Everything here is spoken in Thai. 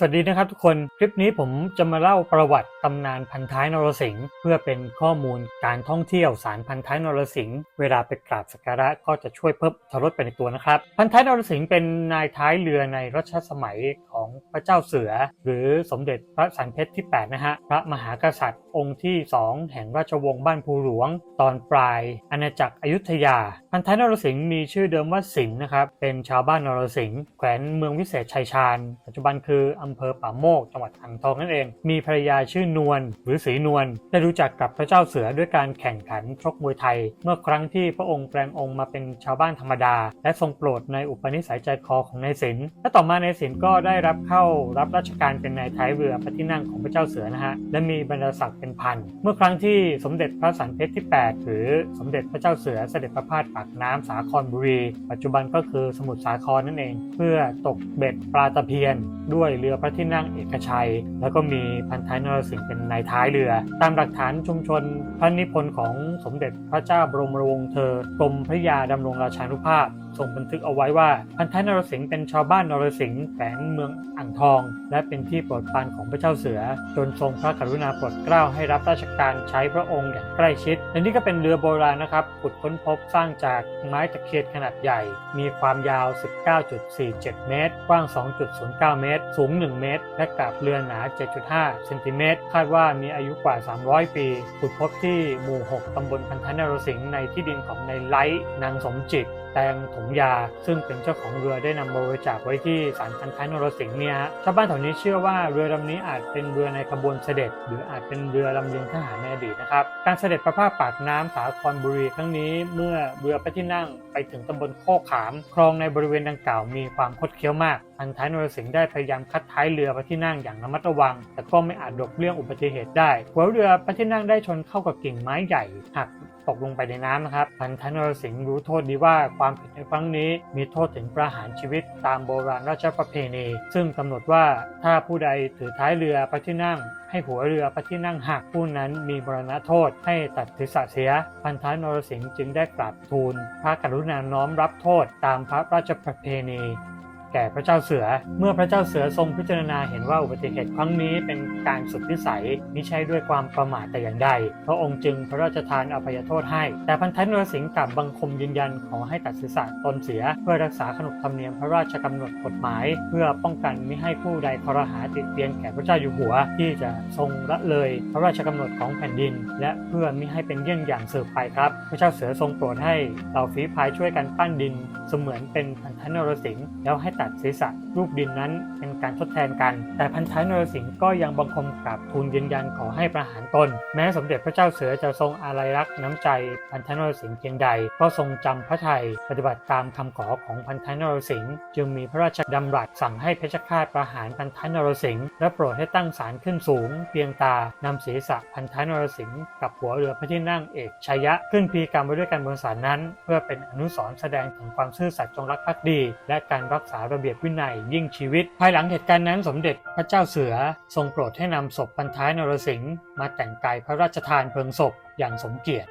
สวัสดีนะครับทุกคนคลิปนี้ผมจะมาเล่าประวัติตำนานพันท้ายนรสิงห์เพื่อเป็นข้อมูลการท่องเที่ยวสารพันท้ายนรสิงห์เวลาไปกราบสักการะก็จะช่วยเพิ่มทรสไปในตัวนะครับ พันท้ายนรสิงห์เป็นนายท้ายเรือในรัชสมัยของพระเจ้าเสือ หรือสมเด็จพระสันเพชรที่ 8 นะฮะพระมหากษัตริย์องค์ที่ 2 แห่งราชวงศ์บ้านภูหลวง ตอนปลาย อาณาจักรอยุธยา พันท้ายนรสิงห์มีชื่อเดิมว่าสินนะครับเป็นชาวบ้านนรสิงห์แขวนเมืองวิเศษชัยชาญปัจจุบันคืออำเภอป่าโมกจังหวัดอ่างทองนั่นเอง มีภรรยาชื่อนวลหรือศรีนวลได้รู้จักกับพระเจ้าเสือด้วยการแข่งขันชกมวยไทย เมื่อครั้งที่พระองค์แปลงองค์มาเป็นชาวบ้านธรรมดา และทรงโปรดในอุปนิสัยใจคอของนายสินและต่อมานายสินก็ได้รับเข้ารับราชการเป็นนายท้ายเรือพระที่นั่งของพระเจ้าเสือนะฮะและมีบรรดาศักดิ์เป็นพันเมื่อครั้งที่สมเด็จพระสันเพชรที่ 8 หรือสมเด็จพระเจ้าเสือเสด็จประพาสปากน้ำสาครบุรี ปัจจุบันก็คือสมุทรสาครนั่นเอง เพื่อตกเบ็ดปลาตะเพียนด้วยเรือพระที่นั่งเอกชัย แล้วก็มีพันท้ายนรสิงห์เป็นนายท้ายเรือ ตามหลักฐานชุมชนพระนิพนธ์ของสมเด็จพระเจ้าบรมวงศ์เธอกรมพระยาดำรงราชานุภาพ ทรงบันทึกเอาไว้ว่าพันท้ายนรสิงห์เป็นชาวบ้านนรสิงห์แขวงเมืองอ่างทอง และเป็นที่โปรดปรานของพระเจ้าเสือ จนทรงพระกรุณาโปรดเกล้าให้รับราชการใช้พระองค์อย่างใกล้ชิดและนี่ก็เป็นเรือโบราณนะครับขุดค้นพบสร้างจากไม้ตะเคียนขนาดใหญ่ มีความยาว 19.47 เมตร กว้าง 2.09 เมตร สูง 1 เมตร และกาบเรือหนา 7.5 เซนติเมตร คาดว่ามีอายุกว่า 300 ปี ขุดพบที่หมู่ 6 ตำบลพันธนรสิงห์ในที่ดินของนายไลท์นางสมจิต แตงถงยา ซึ่งเป็นเจ้าของเรือได้นำบริจาคไว้ที่ศาลพันท้ายนรสิงห์เนี่ยชาวบ้านแถวนี้เชื่อว่าเรือลำนี้อาจเป็นเรือในขบวนเสด็จ หรืออาจเป็นเรือลำเลียงทหารในอดีตนะครับ การเสด็จประพาสปากน้ำสาครบุรีครั้งนี้เมื่อเรือพระที่นั่งไปถึงตำบลโคกขาม คลองในบริเวณดังกล่าวมีความคดเคี้ยวมากพันท้ายนรสิงห์ได้พยายามคัดท้ายเรือพระที่นั่งอย่างระมัดระวัง แต่ก็ไม่อาจหลบเลี่ยงอุบัติเหตุได้หัวเรือพระที่นั่งได้ชนเข้ากับกิ่งไม้ใหญ่หัก ตกลงไปในน้ำนะครับพันธนรสิงห์รู้โทษดีว่าความผิดในครั้งนี้มีโทษถึงประหารชีวิตตามโบราณราชประเพณี ซึ่งกำหนดว่าถ้าผู้ใดถือท้ายเรือพระที่นั่ง ให้หัวเรือพระที่นั่งหักผู้นั้นมีมรณะโทษให้ตัดศีรษะเสีย พันธนรสิงห์จึงได้กราบทูล พระกรุณาน้อมรับโทษตามพระราชประเพณี แก่พระเจ้าเสือ เมื่อพระเจ้าเสือทรงพิจารณาเห็นว่าอุบัติเหตุครั้งนี้เป็นการสุดวิสัยมิใช่ด้วยความประมาทแต่อย่างใด พระองค์จึงพระราชทานอภัยโทษให้ แต่พันท้ายนรสิงห์กลับบังคมยืนยันขอให้ตัดศีรษะตนเสีย เพื่อรักษาขนบธรรมเนียมพระราชกำหนดกฎหมาย เพื่อป้องกันไม่ให้ผู้ใดคอรหาติดเตียนแก่พระเจ้าอยู่หัว ที่จะทรงละเลยพระราชกำหนดของแผ่นดิน และเพื่อมิให้เป็นเยี่ยงอย่างสืบไปครับ พระเจ้าเสือทรงโปรดให้เหล่าฝีพายช่วยกันปั้นดิน เสมือนเป็นพันท้ายนรสิงห์แล้วให้ตัดศีรษะรูปดินนั้นเป็นการทดแทนกัน แต่พันท้ายนรสิงห์ก็ยังบังคมกราบทูลยืนยันขอให้ประหารตน แม้สมเด็จพระเจ้าเสือจะทรงอาลัยรักน้ำใจพันท้ายนรสิงห์เพียงใด ก็ทรงจำพระไทยปฏิบัติตามคำขอของพันท้ายนรสิงห์จึงมีพระราชดำรัสสั่งให้เพชฌฆาตประหารพันท้ายนรสิงห์และโปรดให้ตั้งศาลขึ้นสูง เพียงตานำศีรษะพันท้ายนรสิงห์กับหัวเรือพระที่นั่งเอกชัยยะขึ้นพีกรรมไว้ด้วยกันบนศาลนั้น เพื่อเป็นอนุสรณ์แสดงถึงความซื่อสัตย์จงรักภักดี และการรักษาระเบียบวินัยยิ่งชีวิต ภายหลังเหตุการณ์นั้นสมเด็จพระเจ้าเสือ ทรงโปรดให้นำศพพันท้ายนรสิงห์มาแต่งกายพระราชทานเพลิงศพอย่างสมเกียรติ